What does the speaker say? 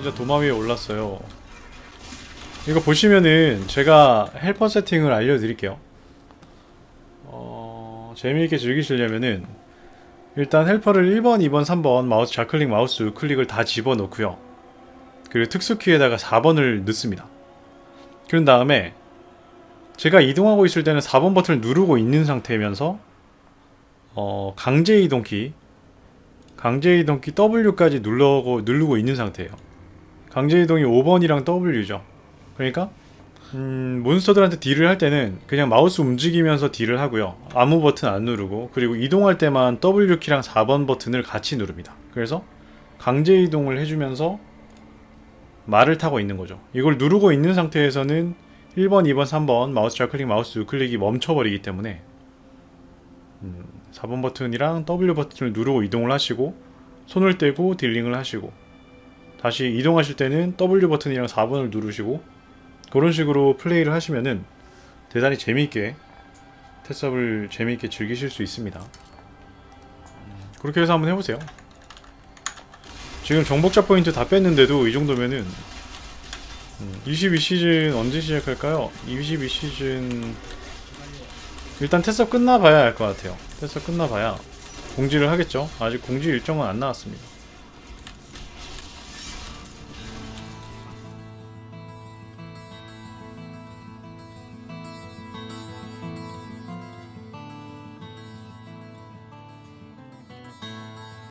진짜 도마 위에 올랐어요. 이거 보시면은 제가 헬퍼 세팅을 알려드릴게요. 어, 재미있게 즐기시려면은 일단 헬퍼를 1번, 2번, 3번 마우스 좌클릭, 마우스 우클릭을 다 집어넣고요. 그리고 특수키에다가 4번을 넣습니다. 그런 다음에 제가 이동하고 있을 때는 4번 버튼을 누르고 있는 상태면서 어, 강제 이동키 강제 이동키 W까지 누르고 누르고 있는 상태예요. 강제 이동이 5번이랑 W죠. 그러니까 음, 몬스터들한테 딜을 할 때는 그냥 마우스 움직이면서 딜을 하고요. 아무 버튼 안 누르고 그리고 이동할 때만 W키랑 4번 버튼을 같이 누릅니다. 그래서 강제 이동을 해주면서 말을 타고 있는 거죠. 이걸 누르고 있는 상태에서는 1번, 2번, 3번 마우스 좌클릭, 마우스 우클릭이 멈춰버리기 때문에 음, 4번 버튼이랑 W 버튼을 누르고 이동을 하시고 손을 떼고 딜링을 하시고 다시 이동하실 때는 W 버튼이랑 4번을 누르시고 그런 식으로 플레이를 하시면은 대단히 재미있게 테스업을 재미있게 즐기실 수 있습니다. 음, 그렇게 해서 한번 해보세요. 지금 정복자 포인트 다 뺐는데도 이 정도면은 22시즌 언제 시작할까요? 22시즌 일단 테스업 끝나봐야 알것 같아요. 테스업 끝나봐야 공지를 하겠죠. 아직 공지 일정은 안 나왔습니다.